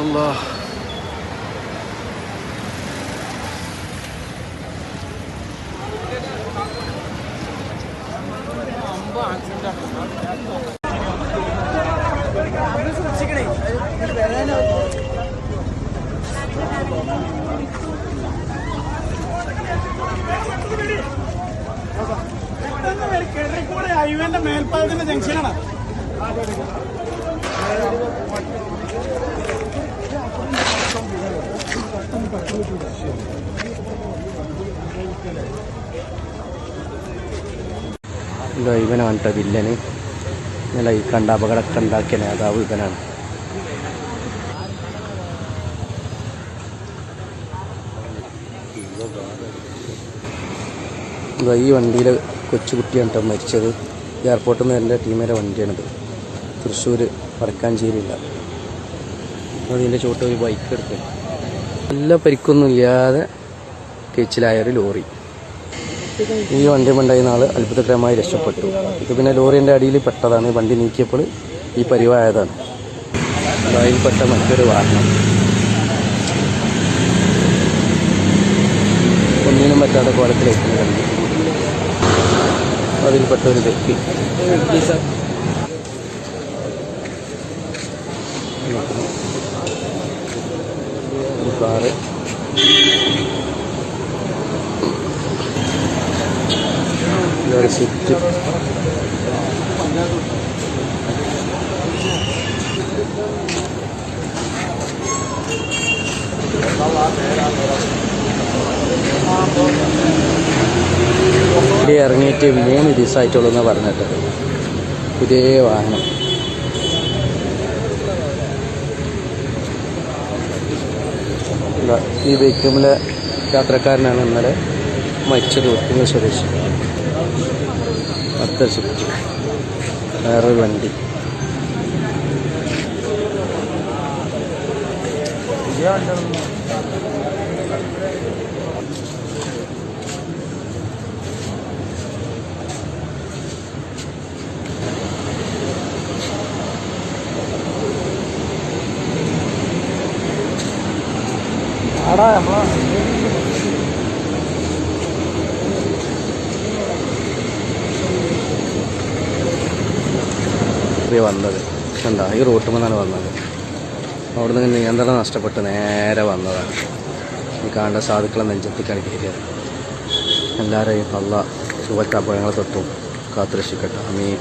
അല്ലാ ഹൈവേന്റെ മേൽപ്പാലത്തിന്റെ ജംഗ്ഷനാണ്. ഇതാ ഇവനാണ് കേട്ടോ വില്ലന്. ഇന്നലെ ഈ കണ്ട അപകടമൊക്കെ ഉണ്ടാക്കിയ നേതാവ് ഇവനാണ്. എന്തോ ഈ വണ്ടിയിൽ കൊച്ചുകുട്ടിയാണ് കേട്ടോ മരിച്ചത്. എയർപോർട്ടിൽ നിന്ന് എന്റെ ടീമിന്റെ വണ്ടിയാണിത് തൃശ്ശൂർ വടക്കാഞ്ചേരിയില്ല. അതിന്റെ ഒരു ബൈക്ക് എടുക്കും നല്ല പരിക്കൊന്നും ഇല്ലാതെ കേച്ചിലായ ഒരു ലോറി. ഈ വണ്ടി ഉണ്ടായിരുന്ന ആൾ അത്ഭുതകരമായി രക്ഷപ്പെട്ടു. ഇത് പിന്നെ ലോറിന്റെ അടിയിൽ പെട്ടതാണ്. വണ്ടി നീക്കിയപ്പോൾ ഈ പരിവായതാണ്. അതിൽപ്പെട്ട മറ്റൊരു വാഹനം. ഒന്നിനും പറ്റാത്ത കോലത്തിലേക്ക് കണ്ടു അതിൽപ്പെട്ട ഒരു വ്യക്തി. കാറ് സ്വിഫ്റ്റ് ഇറങ്ങിയിട്ട് മൂന്ന് ദിവസമായിട്ടുള്ളൂ എന്ന് പറഞ്ഞിട്ട് പുതിയ വാഹനം. ഈ ബൈക്കുമിലെ യാത്രക്കാരനാണ് ഇന്നലെ മരിച്ചത് ഒട്ടുങ്ങൽ സ്വദേശി. അടുത്ത സ്വിഫ്റ്റ് വേറൊരു വണ്ടി. ഇത് വന്നത്. എന്താ ഈ റൂട്ടിൽ നിന്നാണ് വന്നത്. അവിടെ നിന്ന് നിയന്ത്രണം നഷ്ടപ്പെട്ട് നേരെ വന്നതാണ് ഈ കാണേണ്ട സാധുക്കളെ നെഞ്ചത്തിക്കാണ് കയറിയത് എല്ലാവരെയും നല്ല ചുവറ്റാപ്പഴങ്ങളെ തൊട്ടും കാത്തുരക്ഷിക്കട്ടെ. അമീൻ.